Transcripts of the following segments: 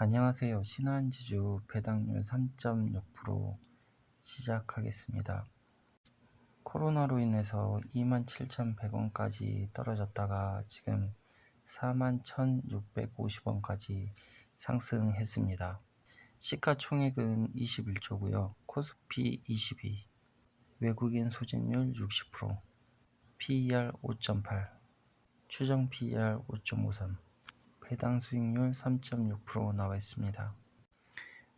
안녕하세요. 신한지주 배당률 3.6% 시작하겠습니다. 코로나로 인해서 27,100원까지 떨어졌다가 지금 41,650원까지 상승했습니다. 시가총액은 21조고요. 코스피 22, 외국인 소진율 60%, PER 5.8, 추정 PER 5.53, 배당 수익률 3.6% 나와 있습니다.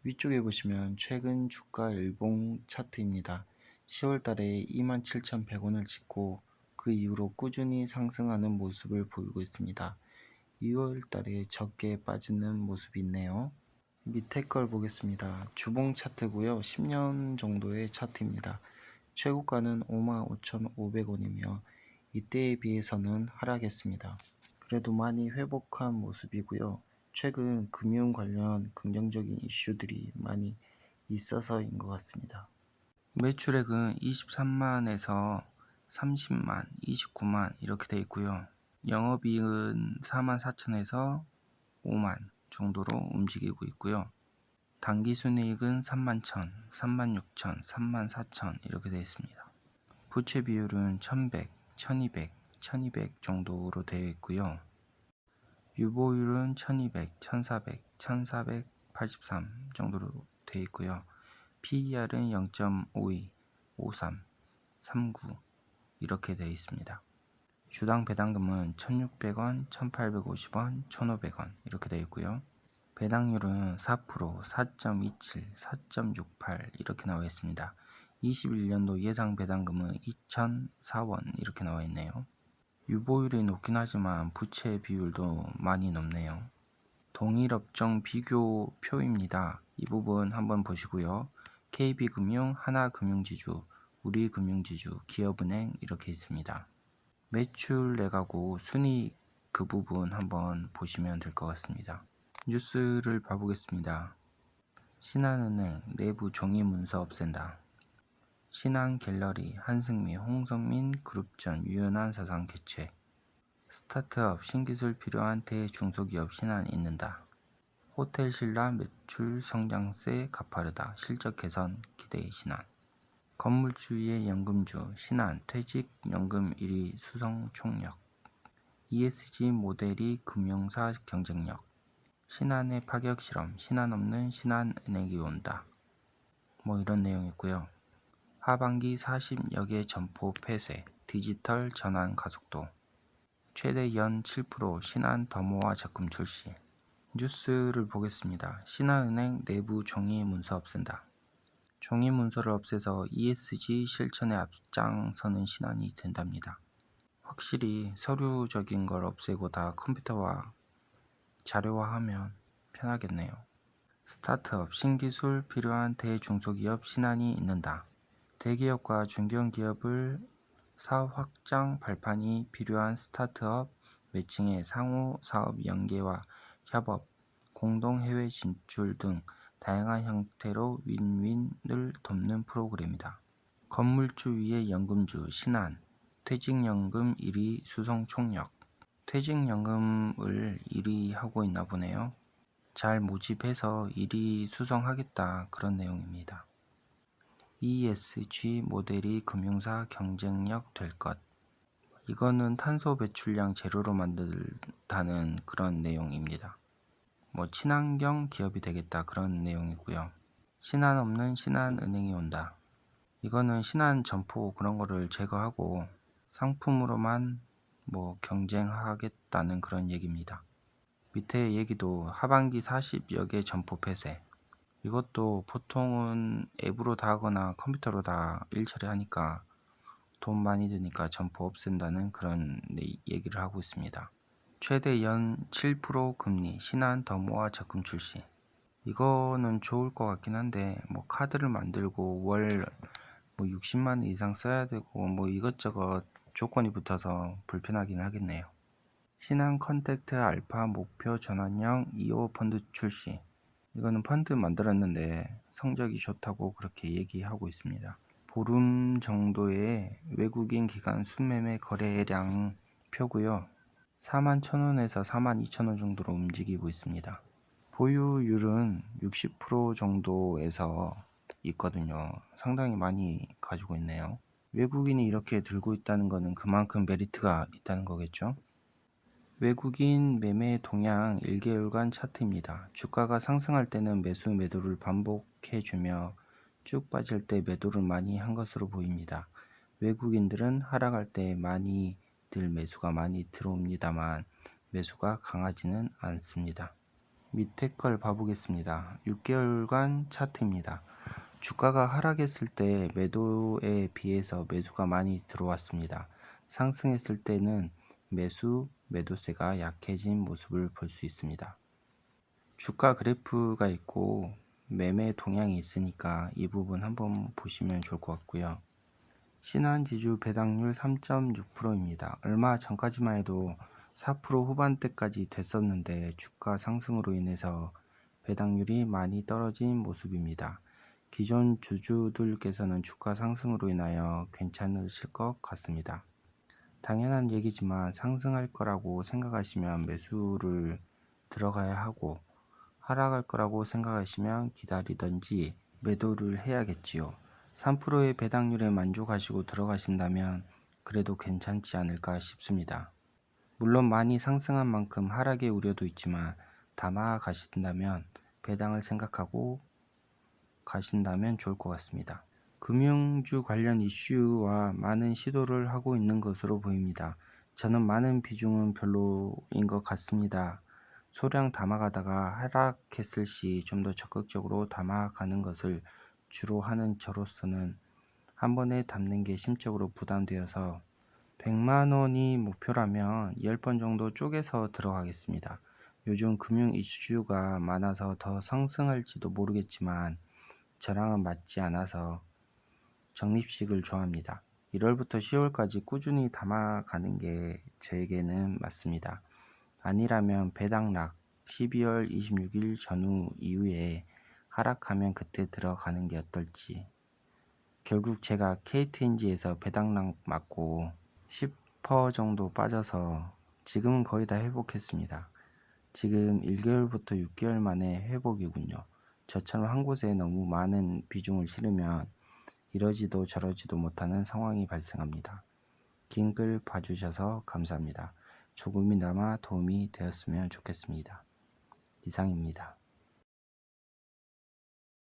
위쪽에 보시면 최근 주가 일봉 차트입니다. 10월 달에 27,100원을 찍고 그 이후로 꾸준히 상승하는 모습을 보이고 있습니다. 2월 달에 적게 빠지는 모습이 있네요. 밑에 걸 보겠습니다. 주봉 차트고요. 10년 정도의 차트입니다. 최고가는 55,500원이며 이때에 비해서는 하락했습니다. 그래도 많이 회복한 모습이고요. 최근 금융 관련 긍정적인 이슈들이 많이 있어서인 것 같습니다. 매출액은 23만에서 30만, 29만 이렇게 돼 있고요. 영업이익은 4만 4천에서 5만 정도로 움직이고 있고요. 당기순이익은 3만 1천, 3만 6천, 3만 4천 이렇게 되어 있습니다. 부채 비율은 1100, 1200, 1200 정도로 되어 있고요. 유보율은 1200, 1400, 1483 정도로 되어 있고요. PER은 0.52, 53, 39 이렇게 되어 있습니다. 주당 배당금은 1600원, 1850원, 1500원 이렇게 되어 있고요. 배당률은 4%, 4.27, 4.68 이렇게 나와 있습니다. 21년도 예상 배당금은 2004원 이렇게 나와 있네요. 유보율이 높긴 하지만 부채 비율도 많이 높네요. 동일 업종 비교 표입니다. 이 부분 한번 보시고요. KB금융, 하나금융지주, 우리금융지주, 기업은행 이렇게 있습니다. 매출 내가구 순이익 그 부분 한번 보시면 될 것 같습니다. 뉴스를 봐보겠습니다. 신한은행 내부 종이 문서 없앤다. 신한 갤러리 한승미 홍성민 그룹전 유연한 사상 개최 스타트업 신기술 필요한 대중소기업 신한 있는다. 호텔 신라 매출 성장세 가파르다. 실적 개선 기대 신한 건물주의 연금주 신한 퇴직 연금 1위 수성 총력 ESG 모델이 금융사 경쟁력 신한의 파격 실험 신한 없는 신한 은행이 온다. 뭐 이런 내용 있고요. 하반기 40여 개 점포 폐쇄, 디지털 전환 가속도, 최대 연 7% 신한 더모아 적금 출시. 뉴스를 보겠습니다. 신한은행 내부 종이 문서 없앤다. 종이 문서를 없애서 ESG 실천에 앞장서는 신한이 된답니다. 확실히 서류적인 걸 없애고 다 컴퓨터화, 자료화하면 편하겠네요. 스타트업, 신기술 필요한 대중소기업 신한이 있는다. 대기업과 중견기업을 사업 확장 발판이 필요한 스타트업 매칭의 상호 사업 연계와 협업, 공동 해외 진출 등 다양한 형태로 윈윈을 돕는 프로그램이다. 건물주 위의 연금주 신한, 퇴직연금 1위 수성 총력, 퇴직연금을 1위 하고 있나 보네요. 잘 모집해서 1위 수성하겠다 그런 내용입니다. ESG 모델이 금융사 경쟁력 될 것. 이거는 탄소 배출량 제로로 만들다는 그런 내용입니다. 뭐 친환경 기업이 되겠다 그런 내용이고요. 신한 없는 신한은행이 온다. 이거는 신한 점포 그런 거를 제거하고 상품으로만 뭐 경쟁하겠다는 그런 얘기입니다. 밑에 얘기도 하반기 40여 개 점포 폐쇄. 이것도 보통은 앱으로 다 하거나 컴퓨터로 다 일 처리 하니까 돈 많이 드니까 점포 없앤다는 그런 얘기를 하고 있습니다. 최대 연 7% 금리 신한 더 모아 적금 출시. 이거는 좋을 것 같긴 한데 뭐 카드를 만들고 월 뭐 60만 원 이상 써야 되고 뭐 이것저것 조건이 붙어서 불편하긴 하겠네요. 신한 컨택트 알파 목표 전환형 2호 펀드 출시. 이거는 펀드 만들었는데 성적이 좋다고 그렇게 얘기하고 있습니다. 보름 정도의 외국인 기관 순매매 거래량 표고요. 4만 1천원에서 4만 2천원 정도로 움직이고 있습니다. 보유율은 60% 정도에서 있거든요. 상당히 많이 가지고 있네요. 외국인이 이렇게 들고 있다는 것은 그만큼 메리트가 있다는 거겠죠. 외국인 매매 동향 1개월간 차트입니다. 주가가 상승할 때는 매수 매도를 반복해주며 쭉 빠질 때 매도를 많이 한 것으로 보입니다. 외국인들은 하락할 때 많이들 매수가 많이 들어옵니다만 매수가 강하지는 않습니다. 밑에 걸 봐보겠습니다. 6개월간 차트입니다. 주가가 하락했을 때 매도에 비해서 매수가 많이 들어왔습니다. 상승했을 때는 매수, 매도세가 약해진 모습을 볼 수 있습니다. 주가 그래프가 있고 매매 동향이 있으니까 이 부분 한번 보시면 좋을 것 같고요. 신한지주 배당률 3.6%입니다. 얼마 전까지만 해도 4% 후반대까지 됐었는데 주가 상승으로 인해서 배당률이 많이 떨어진 모습입니다. 기존 주주들께서는 주가 상승으로 인하여 괜찮으실 것 같습니다. 당연한 얘기지만 상승할 거라고 생각하시면 매수를 들어가야 하고 하락할 거라고 생각하시면 기다리던지 매도를 해야겠지요. 3%의 배당률에 만족하시고 들어가신다면 그래도 괜찮지 않을까 싶습니다. 물론 많이 상승한 만큼 하락의 우려도 있지만 담아 가신다면 배당을 생각하고 가신다면 좋을 것 같습니다. 금융주 관련 이슈와 많은 시도를 하고 있는 것으로 보입니다. 저는 많은 비중은 별로인 것 같습니다. 소량 담아가다가 하락했을 시 좀 더 적극적으로 담아가는 것을 주로 하는 저로서는 한 번에 담는 게 심적으로 부담되어서 100만 원이 목표라면 10번 정도 쪼개서 들어가겠습니다. 요즘 금융 이슈가 많아서 더 상승할지도 모르겠지만 저랑은 맞지 않아서 적립식을 좋아합니다. 1월부터 10월까지 꾸준히 담아가는 게 저에게는 맞습니다. 아니라면 배당락 12월 26일 전후 이후에 하락하면 그때 들어가는 게 어떨지. 결국 제가 KTNG에서 배당락 맞고 10% 정도 빠져서 지금은 거의 다 회복했습니다. 지금 1개월부터 6개월 만에 회복이군요. 저처럼 한 곳에 너무 많은 비중을 실으면 이러지도 저러지도 못하는 상황이 발생합니다. 긴 글 봐주셔서 감사합니다. 조금이나마 도움이 되었으면 좋겠습니다. 이상입니다.